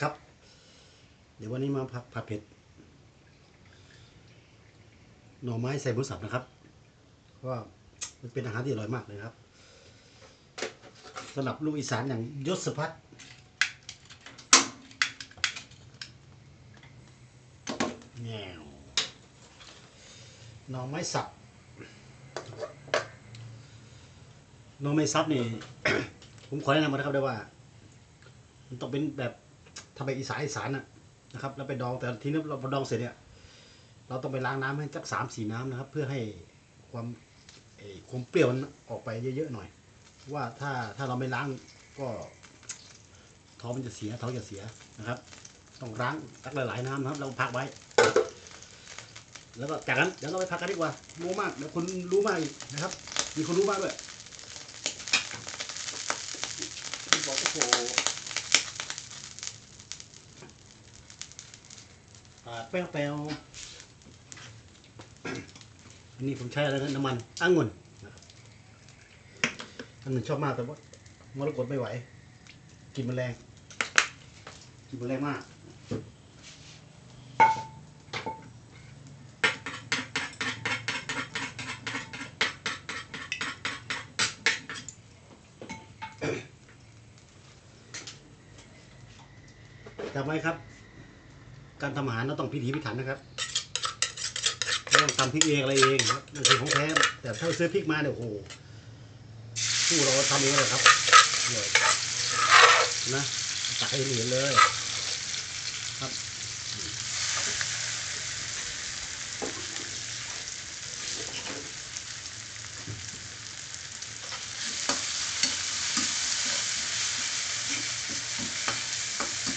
ครับ เดี๋ยววันนี้มาผัดผัดเผ็ด หน่อไม้ใส่หมูสับนะครับ เพราะว่ามันเป็นอาหารที่อร่อยมากเลยครับสำหรับลูกอีสานอย่างยศพัฒน์แนวหน่อไม้สับหน่อไม้ซับนี่ ผมขอแนะนำนะครับได้ว่า มันต้องเป็นแบบทำแบบอีสานอีสานนะนะครับ แล้วไปดองแต่ทีนี้เราดองเสร็จเนี่ยเราต้องไปล้างน้ำให้สักสามสี่น้ำนะครับ เพื่อให้ความความเปรี้ยวมันออกไปเยอะๆหน่อย ว่าถ้าถ้าเราไม่ล้างก็ท้องมันจะเสียท้องจะเสียนะครับ ต้องล้างสักหลายๆน้ำนะครับ เราพักไว้ แล้วก็จากนั้นเดี๋ยวเราไปพักกันดีกว่าโม้มากเดี๋ยวคนรู้มากนะครับ มีคนรู้มากด้วยบอกโอ้โห ปาดแป้วแป้วอันนี้ผมใช้อะไรนะน้ำมันองุ่นนะครับองุ่นชอบมากแต่ว่ามรกตไม่ไหวกินมแมลงกินมแมลงมากจำไว้ครับ การทำอาหารเราต้องพิถีพิถันนะครับไม่ต้องทำพริกเองอะไรเองครับนี่คือของแท้แต่ถ้าซื้อพริกมาเนี่ยโอ้โหผู้เราทำเองเลยครับเลยนะตักให้เห็นเลย ครับ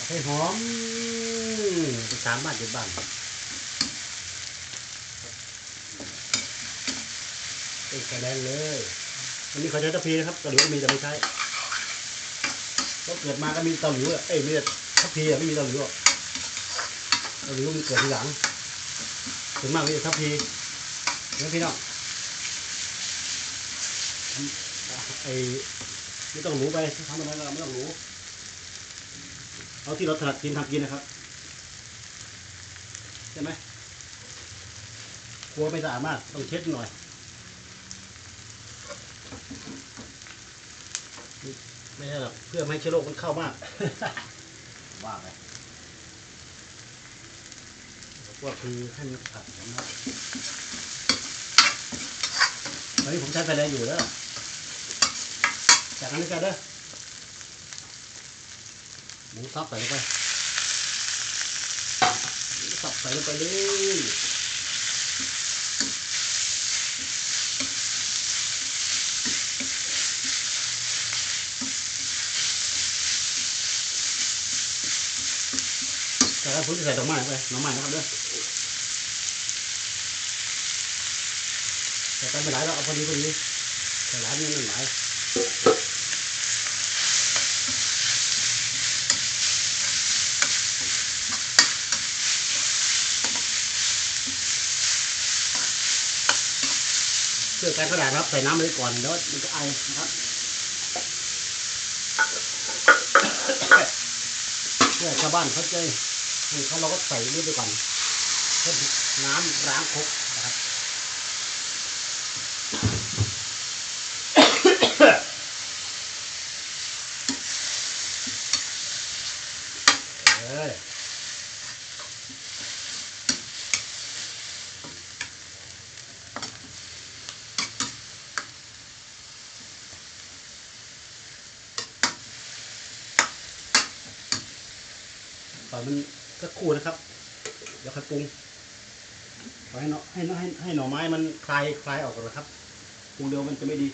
ให้หอม ไปสามบ้านเจ็ดบ้านเป็นไข่แดงเลยอันนี้เขาใช้ตะพีนะครับตะหลิวก็มีแต่ไม่ใช้ก็เกิดมาก็มีเตาหลิวอะเอ้ยมีแต่ตะพีอะไม่มีเตาหลิวอะเตาหลิวมันเกิดทีหลังส่วนมากมีแต่ตะพีเห็นไหมพี่น้องไอ้ไม่ต้องรู้ไปทำอะไรก็ไม่ต้องรู้เอาที่เราถนัดกินทำกินนะครับ ใช่ไหมครัวไม่สะอาดมาก ต้องเช็ดหน่อยไม่ใช่หรอกเพื่อไม่ให้เชื้อโรคมันเข้ามาก ว่าไปก็คือให้มันผัดนะครับตอนนี้ผมใช้ไฟแรงอยู่แล้วจากนั้นกันเด้อหมูสับใส่ลงไปหมูสับ ใส่ลงไปเลยจากนั้นผมจะใส่ดอกไม้ลงไปดอกไม้นะครับเด้อใส่ไปไม่หลายแล้วเอาพอดีพอดีใส่หลายนิดนึงหลาย เพื่อการกระดาษนะครับใส่น้ำไปก่อนเดี๋ยวมันจะไอนะครับเพื่อชาวบ้านเขาใจคือเขาเราก็ใส่นี่ไปก่อนเพื่อน้ำล้างครกนะครับ เอ้ย ปล่อยมันก็คู่นะครับ เดี๋ยวค่อยปรุงปล่อยให้หน่อให้หน่อให้ให้หน่อไม้มันคลายคลายออกก่อนนะครับปรุงเดียวมันจะไม่ดี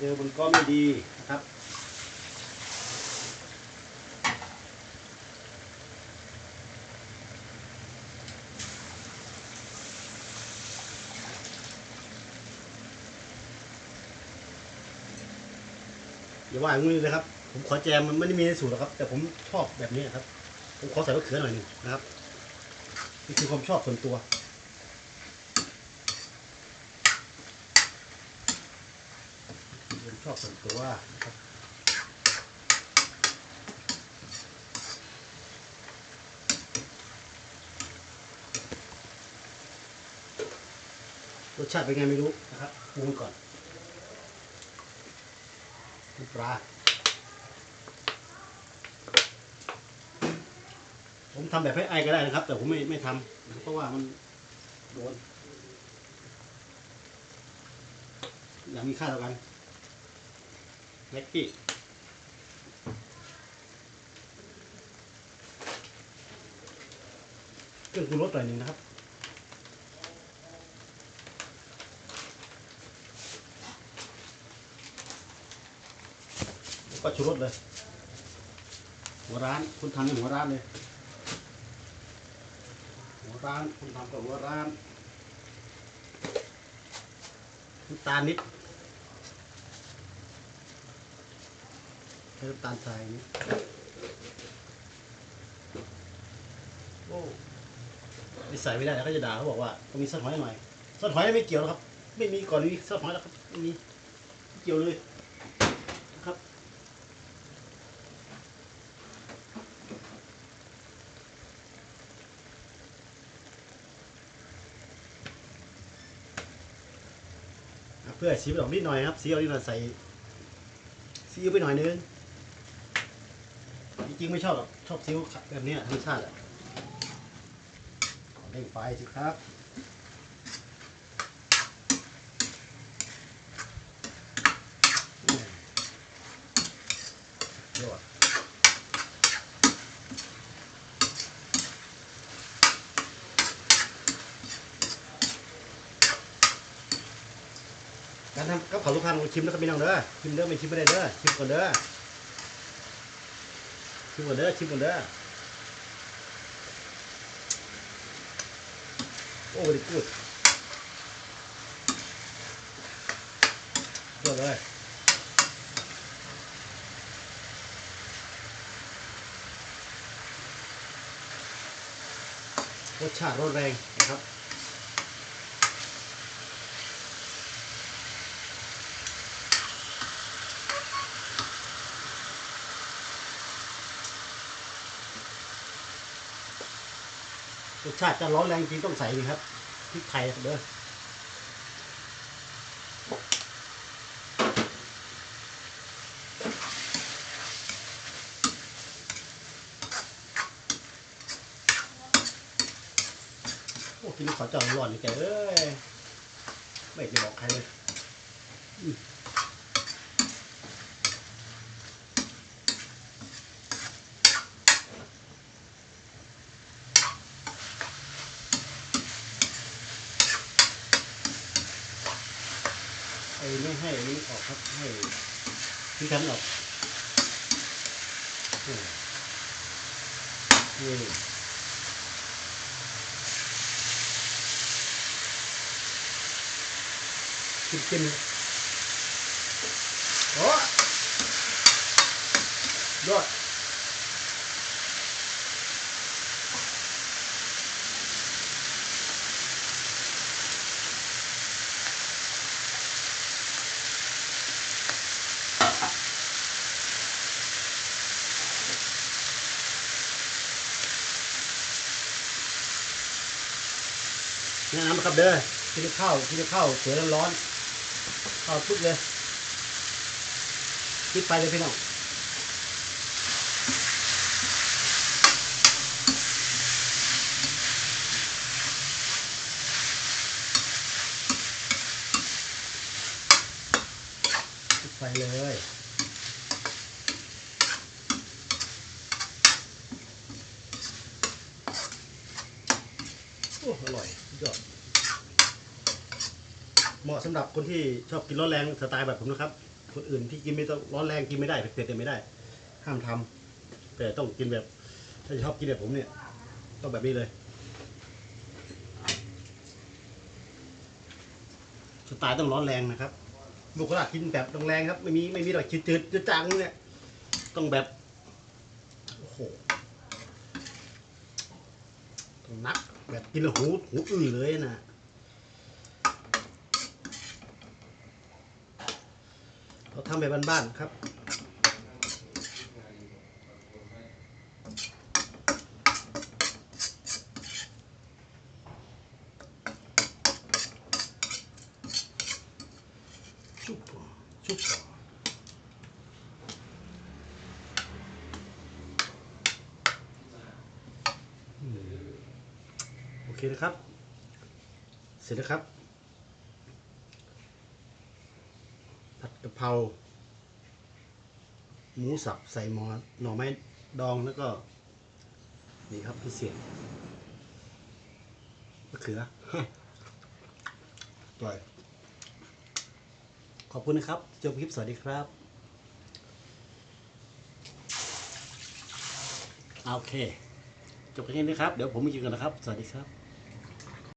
เร็วมันก็ไม่ดีนะครับอย่าว่าอย่างนี้เลยครับ ผมขอแจมมันไม่ได้มีในสูตรหรอกครับ แต่ผมชอบแบบนี้ครับ ผมขอใส่มะเขือหน่อยหนึ่งนะครับ นี่คือความชอบส่วนตัว ชอบส่วนตัวนะครับรสชาติเป็นไงไม่รู้นะครับปรุงก่อนน้ำปลาผมทำแบบให้ไอก็ได้นะครับ แต่ผมไม่ไม่ทำนะเพราะว่ามันโดน อย่างมีค่าเท่ากัน แม็กกี้เครื่องปรุงรสหน่อยหนึ่งนะครับแล้วก็ชูรสเลย หัวร้านคุณทำในหัวร้านเลย หัวร้านคุณทำกับหัวร้านน้ำตาลนิด ช้น้ำตาลทรายนี่โอ้ไม่ใส่ไม่ได้แล้วก็จะด่าเขาบอกว่าต้องมีซอสหอยหน่อยซอสหอยไม่เกี่ยวหรอกครับ ไม่มีก่อนนี้ซอสหอยแล้วครับไม่มีเกี่ยวเลยนะครับเพื่อสีออกนิดหน่อยครับสีออกนิดหน่อยใส่ซีอิ๊วไปหน่อยนึง จริงไม่ชอบหรอกชอบซีอิ๊วแบบนี้รรมชาติอะเร่งไฟสิครับยอดการทำกับข้าวลูกค้าลองชิมแล้วก็ม่น้องเด้อชิมเด้อไม่ชิมไม่ได้เด้อชิมก่อนเด้อ ชิมก่อนเด้อชิมก่อนเด้อโอ้ดีกูดยอดเลยรสชาติรสแรงนะครับ รสชาติจะร้อนแรงจริงต้องใส่นี่ครับพริกไทยเด้อโอ้กินขอจาร้อนนี่แกเอ้ยไม่จะบอกใครเลย ไอ้ไม่ให้อันนี้ออกครับให้พี่ทันออกนี่กินกินโอ้ยอด แนะนำนะครับเด้อกินข้าวกินข้าวสวยร้อนๆข้าทุกเลยคิดไปเลยพี่น้องคิดไปเลยโอ้อร่อยสุดยอด เหมาะสำหรับคนที่ชอบกินร้อนแรงสไตล์แบบผมนะครับ คนอื่นที่กินไม่ต้องร้อนแรงกินไม่ได้เผ็ดๆไม่ได้ ห้ามทำแต่ต้องกินแบบ ถ้าชอบกินแบบผมเนี่ย ต้องแบบนี้เลยสไตล์ต้องร้อนแรงนะครับบุกลากินแบบแรงครับ ไม่มีไม่มีหรอกจืดจืดจางเนี่ย ต้องแบบโอ้โหต้องนักแบบกินหูหูอื้อเลยนะเรา ทำแบบบ้านๆครับ ชุบชุบโอเคนะครับ เสร็จแล้วครับ ผัดกะ เพราหมูสับใส่หมอหน่อไม้ดองแล้วก็ นี่ครับพิเศษมะเขือปล่อย ขอบคุณนะครับจบคลิปสวัสดีครับ โอเค จบแค่นี้นะครับ เดี๋ยวผมไปกินกันนะครับ สวัสดีครับ